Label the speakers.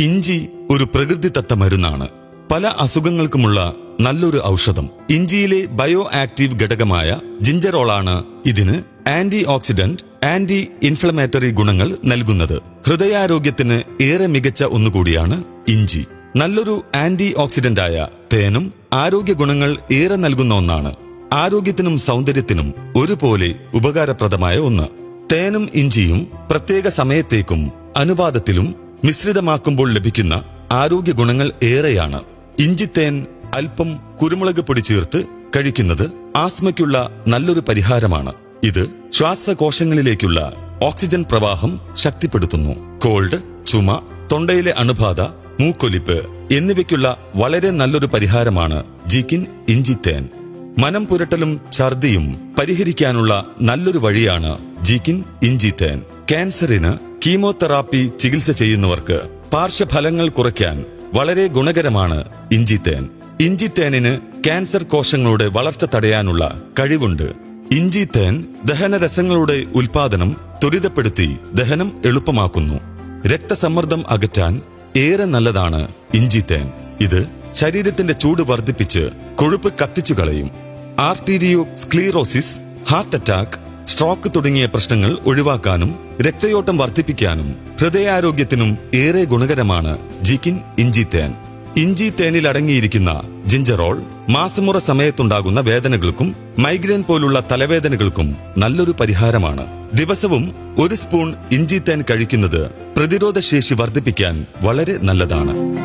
Speaker 1: ഇഞ്ചി ഒരു പ്രകൃതിദത്ത മരുന്നാണ്. പല അസുഖങ്ങൾക്കുമുള്ള നല്ലൊരു ഔഷധം. ഇഞ്ചിയിലെ ബയോ ആക്റ്റീവ് ഘടകമായ ജിഞ്ചറോളാണ് ഇതിന് ആന്റി ഓക്സിഡന്റ് ആന്റി ഇൻഫ്ലമേറ്ററി ഗുണങ്ങൾ നൽകുന്നത്. ഹൃദയാരോഗ്യത്തിന് ഏറെ മികച്ച ഒന്നുകൂടിയാണ് ഇഞ്ചി. നല്ലൊരു ആന്റി ഓക്സിഡന്റായ തേനും ആരോഗ്യ ഗുണങ്ങൾ ഏറെ നൽകുന്ന ഒന്നാണ്. ആരോഗ്യത്തിനും സൗന്ദര്യത്തിനും ഒരുപോലെ ഉപകാരപ്രദമായ ഒന്ന്. തേനും ഇഞ്ചിയും പ്രത്യേക സമയത്തേക്കും അനുപാതത്തിലും മിശ്രിതമാക്കുമ്പോൾ ലഭിക്കുന്ന ആരോഗ്യ ഗുണങ്ങൾ ഏറെയാണ്. ഇഞ്ചിത്തേൻ അല്പം കുരുമുളക് പൊടി ചേർത്ത് കഴിക്കുന്നത് ആസ്മയ്ക്കുള്ള നല്ലൊരു പരിഹാരമാണ്. ഇത് ശ്വാസകോശങ്ങളിലേക്കുള്ള ഓക്സിജൻ പ്രവാഹം ശക്തിപ്പെടുത്തുന്നു. കോൾഡ് ചുമ തൊണ്ടയിലെ അണുബാധ മൂക്കൊലിപ്പ് എന്നിവയ്ക്കുള്ള വളരെ നല്ലൊരു പരിഹാരമാണ് ജിക്കിൻ ഇഞ്ചിത്തേൻ മനം പുരട്ടലും ഛർദിയും പരിഹരിക്കാനുള്ള നല്ലൊരു വഴിയാണ് ജിക്കിൻ ഇഞ്ചിത്തേൻ ക്യാൻസറിന് കീമോതെറാപ്പി ചികിത്സ ചെയ്യുന്നവർക്ക് പാർശ്വഫലങ്ങൾ കുറയ്ക്കാൻ വളരെ ഗുണകരമാണ് ഇഞ്ചിത്തേൻ. ഇഞ്ചിത്തേനിന് ക്യാൻസർ കോശങ്ങളുടെ വളർച്ച തടയാനുള്ള കഴിവുണ്ട്. ഇഞ്ചിത്തേൻ ദഹനരസങ്ങളുടെ ഉൽപാദനം ത്വരിതപ്പെടുത്തി ദഹനം എളുപ്പമാക്കുന്നു. രക്തസമ്മർദ്ദം അകറ്റാൻ ഏറെ നല്ലതാണ് ഇഞ്ചിത്തേൻ. ഇത് ശരീരത്തിന്റെ ചൂട് വർദ്ധിപ്പിച്ച് കൊഴുപ്പ് കത്തിച്ചു കളയും arteriosclerosis heart attack stroke തുടങ്ങിയ പ്രശ്നങ്ങൾ ഒഴിവാക്കാനും രക്തയോട്ടം വർദ്ധിപ്പിക്കാനും ഹൃദയാരോഗ്യത്തിനും ഏറെ ഗുണകരമാണ് ജിക്കിൻ ഇഞ്ചി തേൻ. ഇഞ്ചി തേനിൽ അടങ്ങിയിരിക്കുന്ന ജിഞ്ചറോൾ മാസമുറ സമയത്തുണ്ടാകുന്ന വേദനകൾക്കും മൈഗ്രെയിൻ പോലുള്ള തലവേദനകൾക്കും നല്ലൊരു പരിഹാരമാണ്. ദിവസവും ഒരു സ്പൂൺ ഇഞ്ചി തേൻ കഴിക്കുന്നത് പ്രതിരോധ ശേഷി വർദ്ധിപ്പിക്കാൻ വളരെ നല്ലതാണ്.